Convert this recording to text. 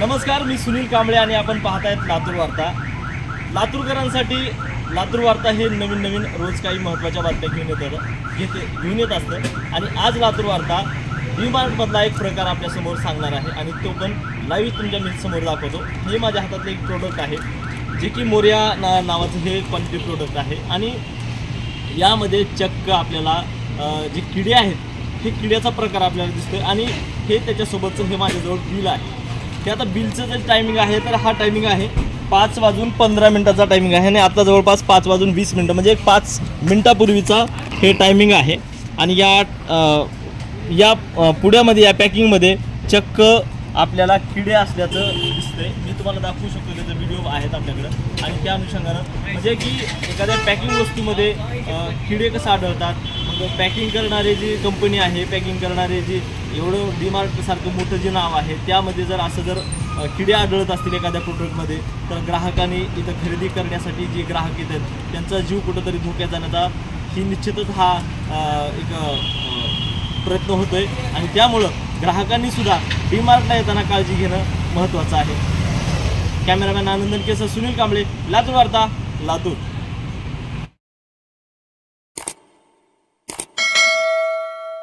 नमस्कार मी सुनील कांबळे आणि आपण पाहतायत लातूर वार्ता. लातूरकरांसाठी लातूर वार्ता हे नवीन नवीन रोज काही महत्त्वाच्या बातम्या घेऊन येतं घेते घेऊन येत असतं. आणि आज लातूर वार्ता डीमार्टमधला एक प्रकार आपल्यासमोर सांगणार आहे. आणि तो पण लाईव्ह तुमच्या मी समोर दाखवतो. हे माझ्या हातातलं एक प्रोडक्ट आहे. जे की मोर्या ना नावाचं हे क्वालिटी प्रोडक्ट आहे. आणि यामध्ये चक्क आपल्याला जे किडे आहेत हे किड्याचा प्रकार आपल्याला दिसतोय. आणि हे त्याच्यासोबतचं हे माझ्याजवळ बिल आहे. हे आता बिलचं जे टायमिंग आहे तर हा टायमिंग आहे पाच वाजून पंधरा मिनटाचा टायमिंग आहे. आणि आता जवळपास पाच वाजून वीस मिनटं म्हणजे एक पाच मिनटापूर्वीचा हे टायमिंग आहे. आणि या या अ, पुड्यामध्ये या पॅकिंगमध्ये चक्क आपल्याला किडे असल्याचं दिसतंय. मी तुम्हाला दाखवू शकतो त्याचे व्हिडिओ आहेत आपल्याकडं. आणि त्या अनुषंगानं म्हणजे की एखाद्या पॅकिंग वस्तूमध्ये किडे कसं आढळतात? पॅकिंग करणारे जी कंपनी आहे पॅकिंग करणारे जी एवढं डीमार्टसारखं मोठं जे नाव आहे त्यामध्ये जर असं जर किडे आढळत असतील एखाद्या प्रोडक्टमध्ये तर ग्राहकांनी इथं खरेदी करण्यासाठी जे ग्राहक येतात त्यांचा जीव कुठंतरी धोक्यात जाण्याचा ही निश्चितच हा एक प्रयत्न होतो आहे आणि त्यामुळं ग्राहकांनी सुद्धा डीमार्टला येताना काळजी घेणं महत्त्वाचं आहे. कॅमेरामॅन आनंदन केसर सुनील कांबळे लातूर वार्ता लातूर.